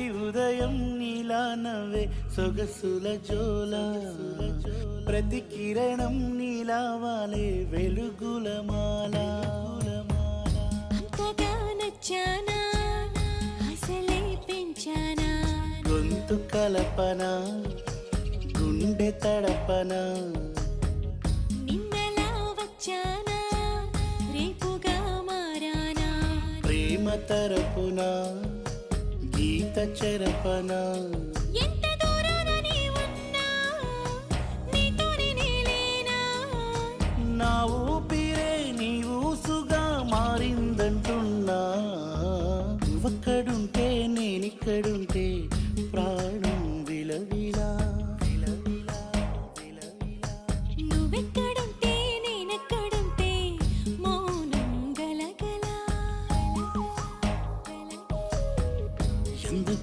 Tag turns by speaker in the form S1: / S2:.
S1: ప్రతి ఉదయం నీలా నవ్వే సొగసుల జోల. ప్రతి కిరణం నీలా వాలే వెలుగుల మాల.
S2: అంతగా నచ్చానా? అసలే పెంచానా?
S1: గొంతు కలపన? గుండె తడపన? ప్రేమ తరపున? గీత చెరపన?
S2: ఎంత దూరాన నీ ఉన్నా నీతోనే నేలేనా
S1: నా ఊపిరే నీ ఊసుగా మారిందంటున్నా. నువ్వక్కడుంటే నేనిక్కడుంటే ప్రాణం and the